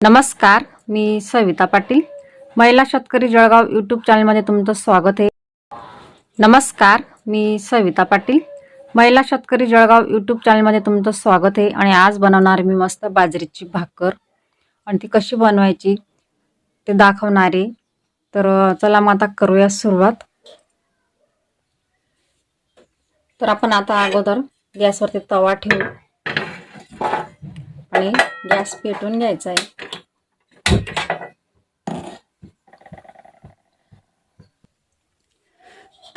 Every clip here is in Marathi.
नमस्कार मी सविता पाटील. महिला शेतकरी जळगाव यूट्यूब चॅनलमध्ये तुमचं स्वागत आहे. नमस्कार मी सविता पाटील. महिला शेतकरी जळगाव यूट्यूब चॅनलमध्ये तुमचं स्वागत आहे आणि आज बनवणार मी मस्त बाजरीची भाकर. आणि ती कशी बनवायची ते दाखवणारे तर चला मग आता करूया सुरुवात. तर आपण आता अगोदर गॅसवरती तवा ठेवू. आणि गॅस पेटून घ्यायचा आहे.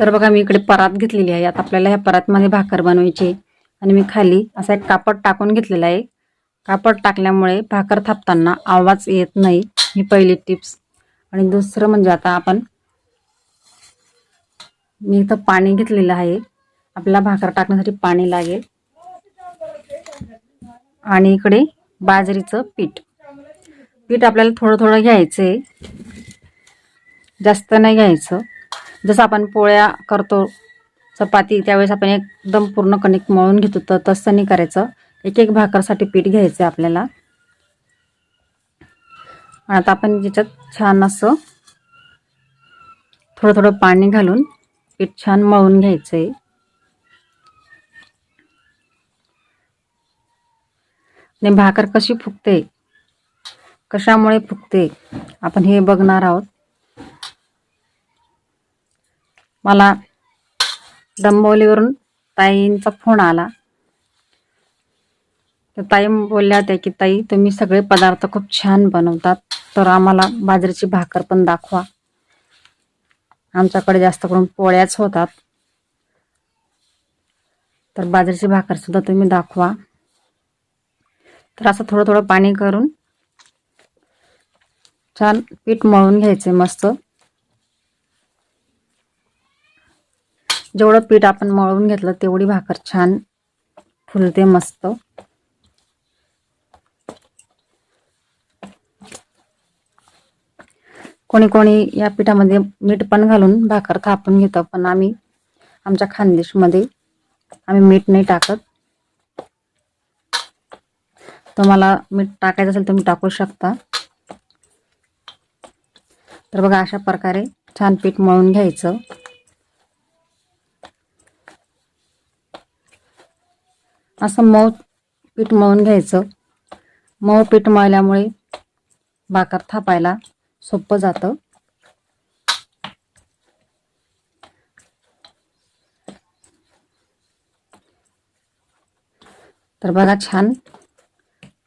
तर बघा मी इकडे परात घेतलेली आहे. आता आपल्याला ह्या परातमध्ये भाकर बनवायची आणि मी खाली असा एक कापड टाकून घेतलेला आहे. कापड टाकल्यामुळे भाकर थापताना आवाज येत नाही ही पहिली टिप्स. आणि दुसरं म्हणजे आता आपण मी इथं पाणी घेतलेलं आहे. आपल्याला भाकर टाकण्यासाठी पाणी लागेल. आणि इकडे बाजरीचं पीठ. पीठ आपल्याला थोडं थोडं घ्यायचं आहे जास्त नाही घ्यायचं. जसं आपण पोळ्या करतो चपाती त्यावेळेस आपण एकदम पूर्ण कणिक मळून घेतो तर तसं नाही करायचं. एक एक भाकरसाठी पीठ घ्यायचं आहे आपल्याला. आता आपण ज्याच्यात छान असं थोडं थोडं पाणी घालून पीठ छान मळून घ्यायचं आहे आणि भाकर कशी फुगते कशामुळे फुगते आपण हे बघणार आहोत. मला डंबोलीवरून ताईंचा फोन आला. तर ताई बोलल्या होत्या की ताई तुम्ही सगळे पदार्थ खूप छान बनवतात तर आम्हाला बाजरीची भाकर पण दाखवा. आमच्याकडे जास्त करून पोळ्याच होतात. तर बाजरीची भाकर सुद्धा तुम्ही दाखवा. तर असं थोडं थोडं पाणी करून छान पीठ मळून घ्यायचे मस्त. जेवढं पीठ आपण मळून घेतलं तेवढी भाकर छान फुलते मस्त. कोणी कोणी या पिठामध्ये मीठ पण घालून भाकर थापून घेतं पण आम्ही आमच्या खानदेशमध्ये आम्ही मीठ नाही टाकत. तुम्हाला मीठ टाकायचं असेल तुम्ही टाकू शकता. तर बघा अशा प्रकारे छान पीठ मळून घ्यायचं. असं मऊ पीठ मळून घ्यायचं. मऊ पीठ मळल्यामुळे भाकर थापायला सोपं जातं. तर बघा छान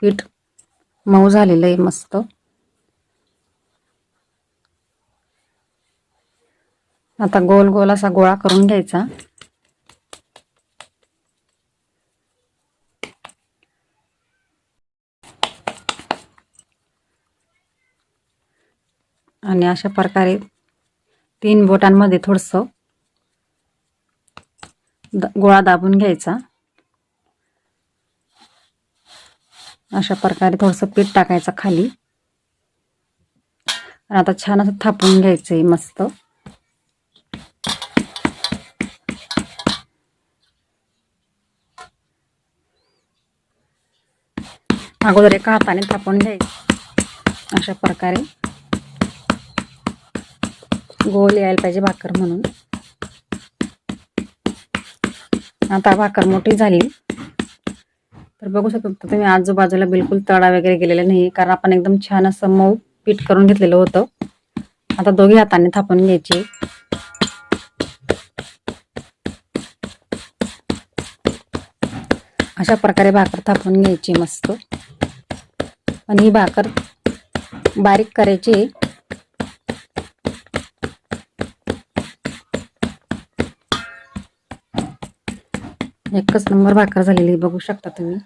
पीठ मऊ झालेलं आहे मस्त. आता गोल गोल असा गोळा करून घ्यायचा. आणि अशा प्रकारे तीन बोटांमध्ये थोडंसं गोळा दाबून घ्यायचा. अशा प्रकारे थोडंसं पीठ टाकायचं खाली. आणि आता छान असं थापून घ्यायचं आहे मस्त. अगोदर एका हाताने थापून घ्यायचं. अशा प्रकारे. गोल यायला पाहिजे भाकर म्हणून. आता भाकर मोठी झाली. तर बघू शकता तुम्ही आजूबाजूला बिलकुल तडा वगैरे गेलेला नाही कारण आपण एकदम छान असं मऊ पीठ करून घेतलेलं होतं. आता दोघी हाताने थापून घ्यायची. अशा प्रकारे भाकर थापून घ्यायची मस्त. आणि ही भाकर बारीक करायची एकच नंबर भाकर झालेली आहे, बघू शकता तुम्ही.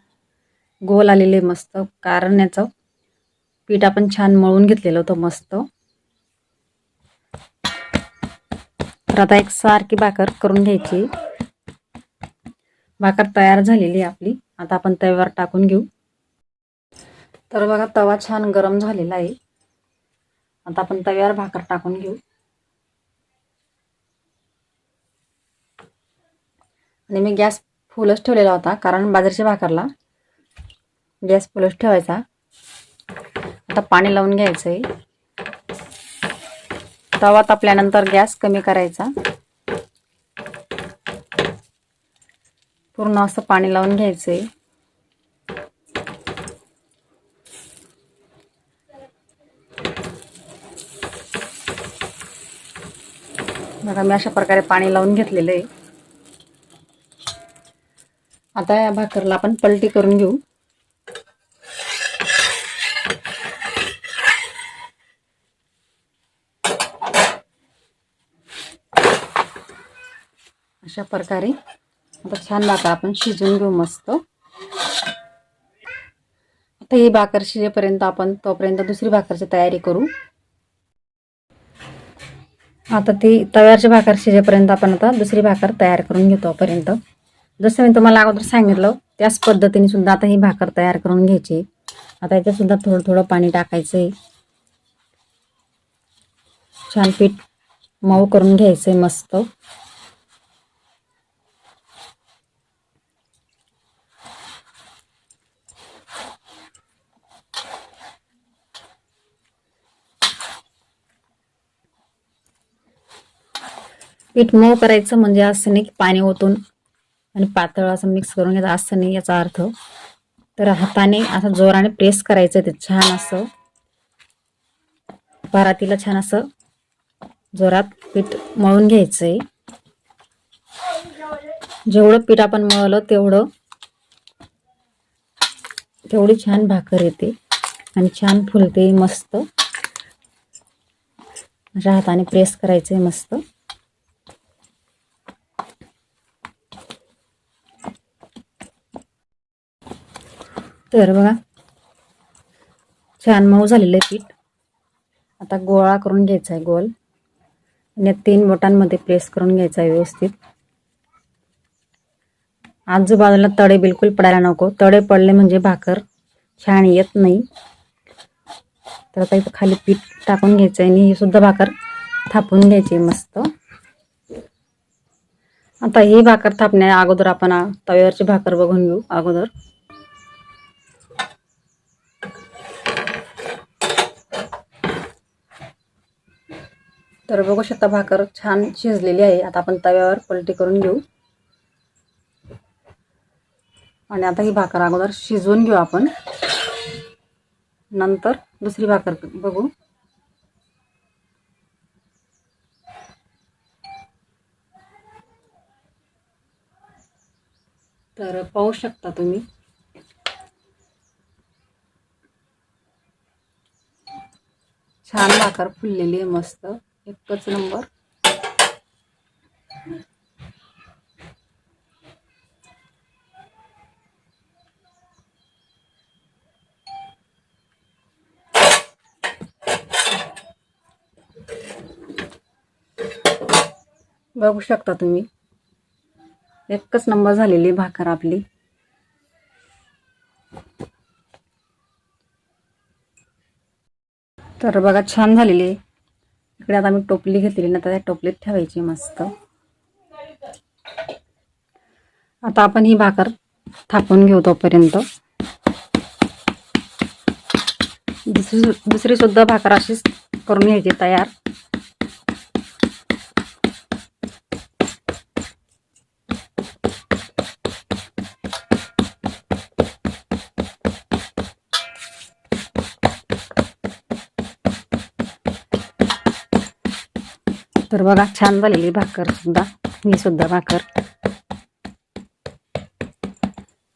गोल आलेले मस्त. कारण याचं पीठ आपण छान मळून घेतलेलं होतं मस्त. तर आता एक सारखी भाकर करून घ्यायची. भाकर तयार झालेली आहे आपली. आता आपण तव्यावर टाकून घेऊ. तर बघा तवा छान गरम झालेला आहे. आता आपण तव्यावर भाकर टाकून घेऊ. आणि मी गॅस फुलच ठेवलेला होता कारण बाजरीच्या भाकरला गॅस फुलच ठेवायचा. आता पाणी लावून घ्यायचं आहे तवा तापल्यानंतर गॅस कमी करायचा. पूर्ण असं पाणी लावून घ्यायचं आहे बघा मी अशा प्रकारे पाणी लावून घेतलेलं आहे आता या भाकरला आपण पलटी करून घेऊ. अशा प्रकारे आता छान भाकर आपण शिजवून घेऊ मस्त. आता ही भाकर शिजेपर्यंत आपण तोपर्यंत दुसरी भाकरची तयारी करू. आता ती तव्याची भाकर शिजेपर्यंत आपण आता दुसरी भाकर तयार करून घेऊ तोपर्यंत. जसं मी तुम्हाला अगोदर सांगितलं त्याच पद्धतीने सुद्धा आता ही भाकर तयार करून घ्यायची. आता याच्यात सुद्धा थोडं थोडं पाणी टाकायचं आहे छान पीठ मऊ करून घ्यायचंय मस्त. पीठ मऊ करायचं म्हणजे असं नाही की पाणी ओतून आणि पातळ असं मिक्स करून घ्यायचं. असं नाही याचा अर्थ. तर हाताने असं जोराने प्रेस करायचं ते छान असं. परातीला छान असं जोरात पीठ मळून घ्यायचंय. जेवढं पीठ आपण मळलं तेवढं तेवढी छान भाकर येते आणि छान फुलते मस्त. अशा हाताने प्रेस करायचंय मस्त. तर बघा. छान मऊ झालेलं आहे पीठ. आता गोळा करून घ्यायचा आहे गोल. आणि या तीन बोटांमध्ये प्रेस करून घ्यायचा आहे व्यवस्थित. आजूबाजूला तडे बिलकुल पडायला नको. तडे पडले म्हणजे भाकर छान येत नाही. तर आता इथं खाली पीठ टाकून घ्यायचं आहे आणि ही सुद्धा भाकर थापून घ्यायची मस्त. आता ही भाकर थापण्या अगोदर आपण तव्यावरची भाकर बघून घेऊ अगोदर. तर बघू शकता भाकर छान शिजलेली आहे. आता आपण तव्यावर पलटी करून घेऊ. आणि आता ही भाकर अगोदर शिजवून घेऊ आपण. नंतर दुसरी भाकर बघू. तर पाहू शकता तुम्ही. छान भाकर फुललेली आहे मस्त. एकच नंबर. बघू शकता तुम्ही. एकच नंबर झालेली भाकर आपली. तर बघा छान झालेली आहे. इकडे आता मी टोपली घेतलेली ना तर त्या टोपलीत ठेवायची मस्त. आता आपण ही भाकर थापून घेऊ तोपर्यंत. दुसरी दुसरी सुद्धा भाकर अशीच करून घ्यायची तयार. तर बघा छान झालेली भाकर सुद्धा. ही सुद्धा भाकर.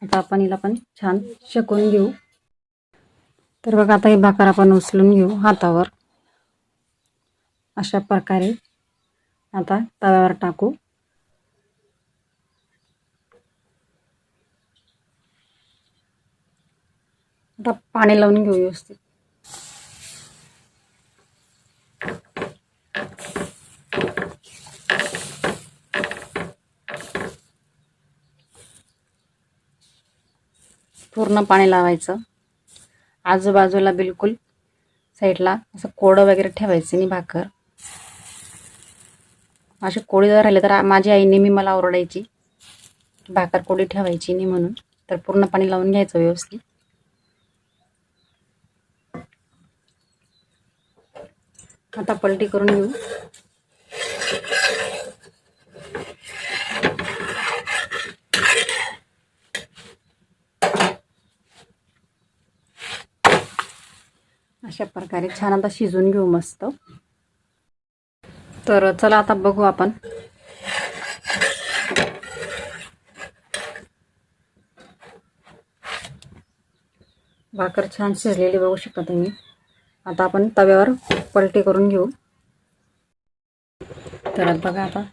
आता आपण हिला पण छान शेकून घेऊ. तर बघा आता ही भाकर आपण उचलून घेऊ हातावर. अशा प्रकारे आता तव्यावर टाकू. आता पाणी लावून घेऊ व्यवस्थित. पूर्ण पाणी लावायचं. आजूबाजूला बिलकुल साईडला असं कोडं वगैरे ठेवायचं नाही भाकर. असे कोळी जर राहिले तर माझी आई नेहमी मला ओरडायची. भाकर कोडी ठेवायची नाही म्हणून. तर पूर्ण पाणी लावून घ्यायचं व्यवस्थित. आता पलटी करून घेऊ. अशा प्रकारे छान आता शिजून घेऊ मस्त. तर चला आता बघू आपण. भाकर छान शिजलेली बघू शकता तुम्ही. आता आपण तव्यावर पलटी करून घेऊ. तर बघा आता.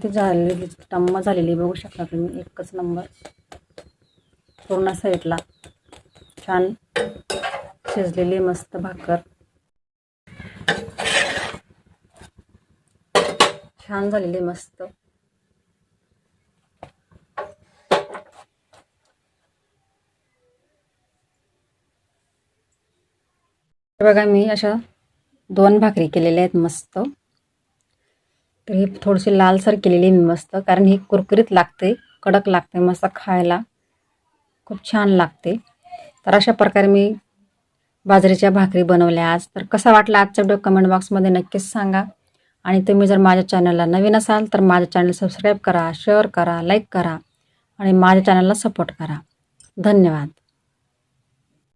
किती झालेली टम्म झालेली बघू शकता तुम्ही एकच नंबर. पूर्ण साईडला छान शिजलेली मस्त भाकर. छान झालेली मस्त. बघा मी अशा दोन भाकरी केलेल्या आहेत मस्त. तर ही थोडीशी लालसर केलेली मी मस्त. कारण ही कुरकुरीत लागते कडक लागते मस्त खायला. खूप छान लागते तर अशा प्रकारे मी बाजरीच्या भाकरी बनवल्या आज. तर कसा वाटला आजचा व्हिडिओ कमेंट बॉक्समध्ये नक्कीच सांगा. आणि तुम्ही जर माझ्या चॅनलला नवीन असाल तर माझ्या चॅनल सबस्क्राईब करा शेअर करा लाईक करा आणि माझ्या चॅनलला सपोर्ट करा. धन्यवाद.